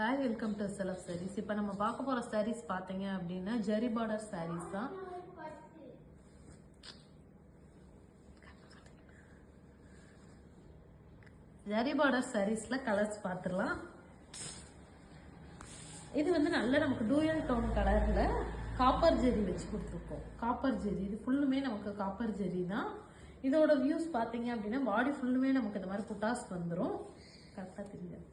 Hi welcome to Selaf sarees இப்போ நம்ம பார்க்க போகிற சாரீஸ் பார்த்தீங்க அப்படின்னா ஜெரி பார்டர் சாரீஸ் தான். ஜெரி பார்டர் சாரீஸில் கலர்ஸ் பார்த்துடலாம். இது வந்து நல்ல நமக்கு டூயல் டோன் கலரில் காப்பர் ஜெரி வச்சு கொடுத்துருக்கோம். காப்பர் ஜெரி இது ஃபுல்லுமே நமக்கு காப்பர் ஜெரி தான். இதோட வியூஸ் பார்த்தீங்க அப்படின்னா பாடி ஃபுல்லுமே நமக்கு இந்த மாதிரி புட்டாஸ் வந்துடும் கரெக்டாக தெரியாது?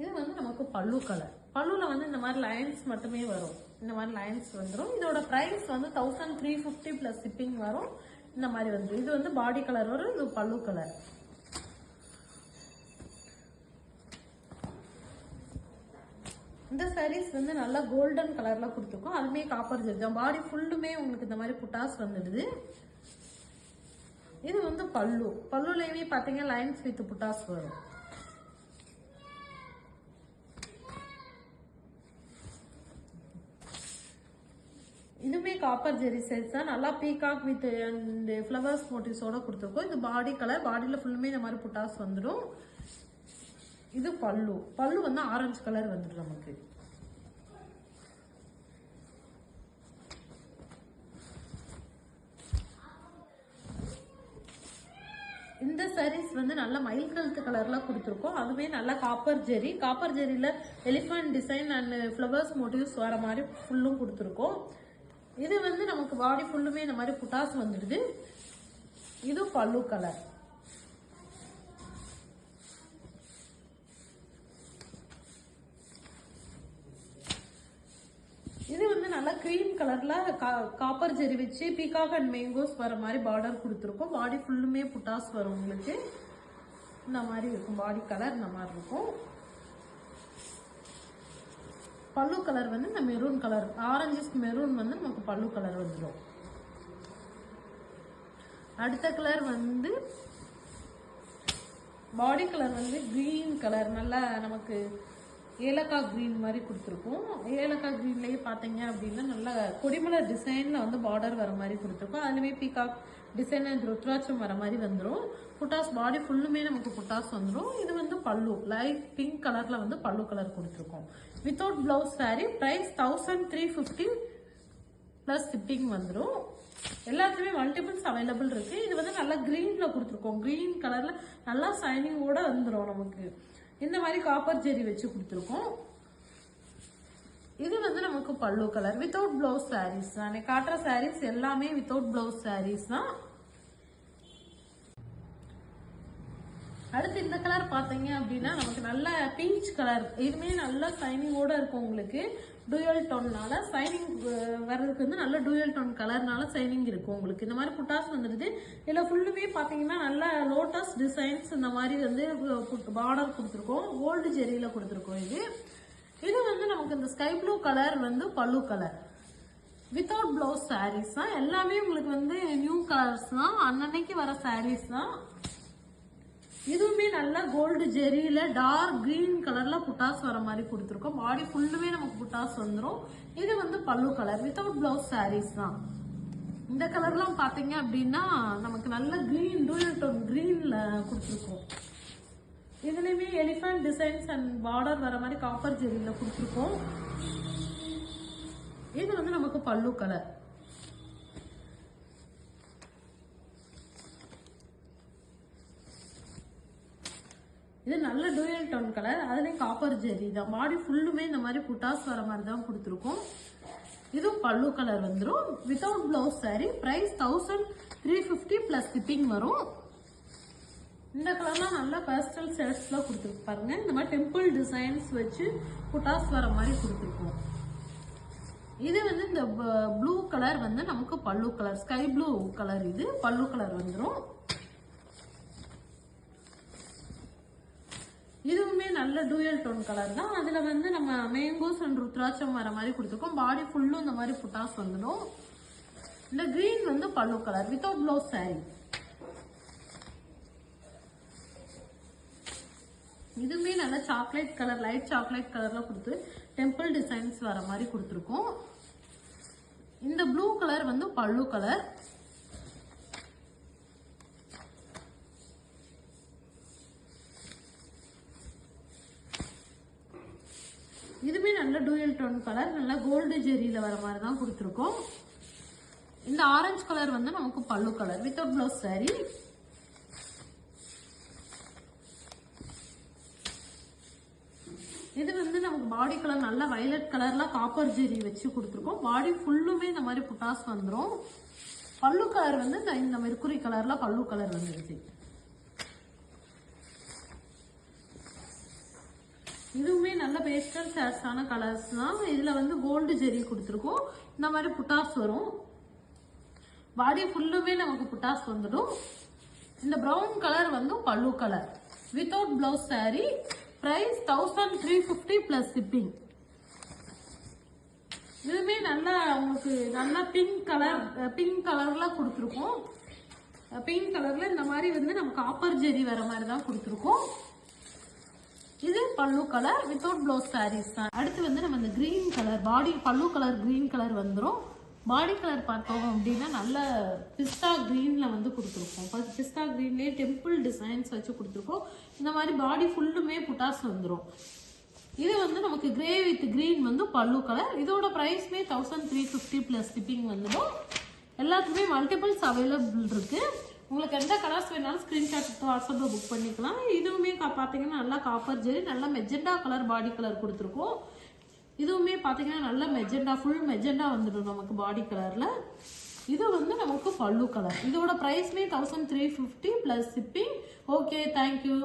இது வந்து நமக்கு பல்லு கலர் பல்லுல வந்து இந்த மாதிரி லைன்ஸ் மட்டுமே வரும். இந்த மாதிரி லைன்ஸ் வந்துடும் இதோட ப்ரைஸ் வந்து thousand three fifty plus shipping வரும். இந்த மாதிரி வந்து. இது வந்து பாடி கலர் வரும் இது பல்லு கலர் இந்த சாரீஸ் வந்து நல்லா கோல்டன் கலர்ல கொடுத்துருக்கோம். அதுமே காப்பர் ஜெரி தான். பாடி ஃபுல்லுமே உங்களுக்கு இந்த மாதிரி புட்டாஸ் வந்துடுது. இது வந்து பல்லு. பல்லுலையுமே பார்த்தீங்கன்னா லைன்ஸ் வித் புட்டாஸ் வரும். இதுவுமே காப்பர் ஜெரி செட்ஸ் தான் நல்லா பீகாக் வித் அண்ட் ஃப்ளவர்ஸ் மோட்டிவ்ஸோட கொடுத்துருக்கோம். இது பாடி கலர் பாடியில் ஃபுல்லுமே இந்த மாதிரி புட்டாஸ் வந்துடும் இது பல்லு. பல்லு வந்து ஆரஞ்சு கலர் வந்துடும் நமக்கு. இந்த சாரீஸ் வந்து நல்ல மயில் கழுத்து கலர்ல கொடுத்துருக்கோம். அதுவே நல்ல copper zari copper ஜெரியில elephant design and flowers motifs வர மாதிரி ஃபுல்லும் கொடுத்துருக்கோம். இது வந்து நமக்கு பாடி ஃபுல்லுமே இந்த மாதிரி புட்டாஸ் வந்துடுது. இது பல்லு கலர் இது வந்து நல்லா க்ரீம் கலர்ல காப்பர் ஜெரி வச்சு பீகாக் அண்ட் மேங்கோஸ் வர மாதிரி பார்டர் கொடுத்துருக்கோம். பாடி ஃபுல்லுமே புட்டாஸ் வரும் உங்களுக்கு. இந்த மாதிரி இருக்கும். பாடி கலர் இந்த மாதிரி இருக்கும். பல்லு கலர் வந்து இந்த மெரூன் கலர் ஆரஞ்சஸ் மெரூன் வந்து நமக்கு பல்லு கலர் வந்துடும் அடுத்த கலர் வந்து பாடி கலர் வந்து க்ரீன் கலர் நல்லா நமக்கு ஏலக்காய் க்ரீன் மாதிரி கொடுத்துருக்கோம். ஏலக்காய் க்ரீன்லேயே பார்த்தீங்க அப்படின்னா நல்லா கொடிமலர் டிசைனில் வந்து பார்டர் வர மாதிரி கொடுத்துருக்கோம். அதுலேயுமே பீகாக் டிசைன் அண்ட் ருத்ராட்சம் வர மாதிரி வந்துடும் புட்டாஸ் பாடி ஃபுல்லுமே நமக்கு புட்டாஸ் வந்துடும் இது வந்து பல்லு. லைட் பிங்க் கலரில் வந்து பல்லு கலர் கொடுத்துருக்கோம். Without blouse saree price thousand three fifty plus shipping வந்துடும் எல்லாத்துலேயுமே மல்டிபிள்ஸ் அவைலபிள் இருக்குது இது வந்து நல்லா க்ரீனில் கொடுத்துருக்கோம். க்ரீன் கலரில் நல்லா சைனிங்கோடு வந்துடும் நமக்கு. இந்த மாதிரி காப்பர் ஜெரி வச்சு கொடுத்துருக்கோம். இது வந்து நமக்கு pallu colour without blouse saris நான் காட்டுற சாரீஸ் எல்லாமே வித்தவுட் பிளவுஸ் சாரீஸ் தான். அடுத்து இந்த கலர் பார்த்தீங்க அப்படின்னா நமக்கு நல்ல பீச் கலர் இதுவுமே நல்ல சைனிங்கோட இருக்கும் உங்களுக்கு. டூயல் டோன்னால சைனிங் வர்றதுக்கு வந்து நல்ல டூயல் டோன் கலர்னால சைனிங் இருக்கும் உங்களுக்கு. இந்த மாதிரி புட்டாஸ் வந்துடுது. இதில் ஃபுல்லுமே பார்த்தீங்கன்னா நல்ல லோட்டஸ் டிசைன்ஸ் இந்த மாதிரி வந்து பார்டர் கொடுத்துருக்கோம். கோல்டு ஜெரியில் கொடுத்துருக்கோம் இது. இது வந்து நமக்கு இந்த ஸ்கை ப்ளூ கலர் வந்து pallu colour without blouse saris தான். எல்லாமே உங்களுக்கு வந்து நியூ கலர்ஸ் தான். அன்னன்னைக்கு வர சாரீஸ் தான். இதுவுமே நல்லா கோல்டு ஜெரியில டார்க் கிரீன் கலர்ல புட்டாஸ் வர மாதிரி கொடுத்துருக்கோம். பாடி ஃபுல்லுமே நமக்கு புட்டாஸ் வந்துடும் இது வந்து pallu colour without blouse saris தான். இந்த கலர்லாம் பார்த்தீங்க அப்படின்னா நமக்கு நல்ல கிரீன் டூயல் டோன் கிரீன்ல கொடுத்துருக்கோம். இதுலேயுமே எலிஃபண்ட் டிசைன்ஸ் அண்ட் பார்டர் வர மாதிரி காப்பர் ஜெரியில கொடுத்துருக்கோம். இது வந்து நமக்கு பல்லு கலர் இது நல்ல டூயல் டோன் கலர் அதுலேயும் காப்பர் ஜெரி தான். பாடி ஃபுல்லுமே இந்த மாதிரி புட்டாஸ் வர மாதிரி தான் கொடுத்துருக்கோம். இதுவும் பல்லு கலர் வந்துடும் without blouse saree price thousand three fifty plus shipping வரும். இந்த கலர்லாம் நல்ல பேஸ்டல் ஷேட்ஸ்ல கொடுத்துருக்கு பாருங்க. இந்த மாதிரி டெம்பிள் டிசைன்ஸ் வச்சு புட்டாஸ் வர மாதிரி கொடுத்துருக்கோம். இது வந்து இந்த ப்ளூ கலர் வந்து நமக்கு pallu colour sky blue colour இது. பல்லு கலர் வந்துடும் இதுவுமே நல்ல டூயல் டோன் கலர் தான். அதுல வந்து நம்ம மேங்கோஸ் அண்ட் ருத்ராட்சம் வர மாதிரி கொடுத்துருக்கோம். பாடி ஃபுல்லும் இந்த மாதிரி புட்டாஸ் வந்துடும். இந்த கிரீன் வந்து pallu colour without blouse saree. இதுவுமே நல்ல சாக்லேட் கலர் லைட் சாக்லேட் கலர்ல கொடுத்து டெம்பிள் டிசைன்ஸ் வர மாதிரி கொடுத்துருக்கோம். இந்த ப்ளூ கலர் வந்து பல்லு கலர் நல்ல டூயல் டோன் கலர் நல்லா கோல்டு ஜெரியில் வர மாதிரி தான் கொடுத்துருக்கோம். இந்த ஆரஞ்சு கலர் வந்து நமக்கு pallu colour without blouse sari இது வந்து நமக்கு பாடி கலர் நல்ல வயலட் கலர்ல காப்பர் ஜெரி வச்சு கொடுத்துருக்கோம். பாடி ஃபுல்லுமே இந்த மாதிரி புட்டாஸ் வந்துடும் பல்லு கலர் வந்து இந்த- இந்த கலர்ல பல்லு கலர் வந்துருச்சு. இதுவுமே நல்ல பேஸ்டல் ஷேட்ஸான கலர்ஸ் தான். இதுல வந்து கோல்டு ஜெரி கொடுத்துருக்கோம். இந்த மாதிரி புட்டாஸ் வரும். பாடி ஃபுல்லுமே நமக்கு புட்டாஸ் வந்துடும். இந்த ப்ரௌன் கலர் வந்து pallu colour without blouse saree price thousand three fifty plus shipping இதுவுமே நல்லா உங்களுக்கு நல்லா பிங்க் கலர் பிங்க் கலர்ல கொடுத்துருக்கோம். பிங்க் கலர்ல இந்த மாதிரி வந்து நம்ம காப்பர் ஜெரி வர மாதிரி தான் கொடுத்துருக்கோம். இது பல்லு கலர் வித்தவுட் ப்ளவுஸ் சாரீஸ் தான். அடுத்து வந்து நம்ம இந்த கிரீன் கலர் பாடி பல்லு கலர் கிரீன் கலர் வந்துடும் பாடி கலர் பார்த்தோம் அப்படின்னா நல்ல பிஸ்டா க்ரீனில் வந்து கொடுத்துருக்கோம். பிஸ்டா கிரீன்லேயே டெம்பிள் டிசைன்ஸ் வச்சு கொடுத்துருக்கோம். இந்த மாதிரி பாடி ஃபுல்லுமே புட்டாஸ் வந்துடும் இது வந்து நமக்கு கிரே வித் கிரீன் வந்து பல்லு கலர் இதோட ப்ரைஸ்மே thousand three fifty plus shipping வந்துடும். எல்லாத்துக்குமே மல்டிபிள்ஸ் அவைலபிள் இருக்குது உங்களுக்கு எந்த கலர்ஸ் வேணாலும் ஸ்க்ரீன்ஷாட் எடுத்து வாட்ஸ்அப்பில் புக் பண்ணிக்கலாம். இதுவுமே பார்த்தீங்கன்னா நல்லா காப்பர் ஜெரி நல்லா மெஜெண்டா கலர் பாடி கலர் கொடுத்துருக்கோம். இதுவுமே பார்த்தீங்கன்னா நல்ல மெஜெண்டா ஃபுல் மெஜெண்டா வந்துடும் நமக்கு பாடி கலரில் இது வந்து நமக்கு பல்லு கலர் இதோட ப்ரைஸ்மே thousand three fifty plus shipping okay thank you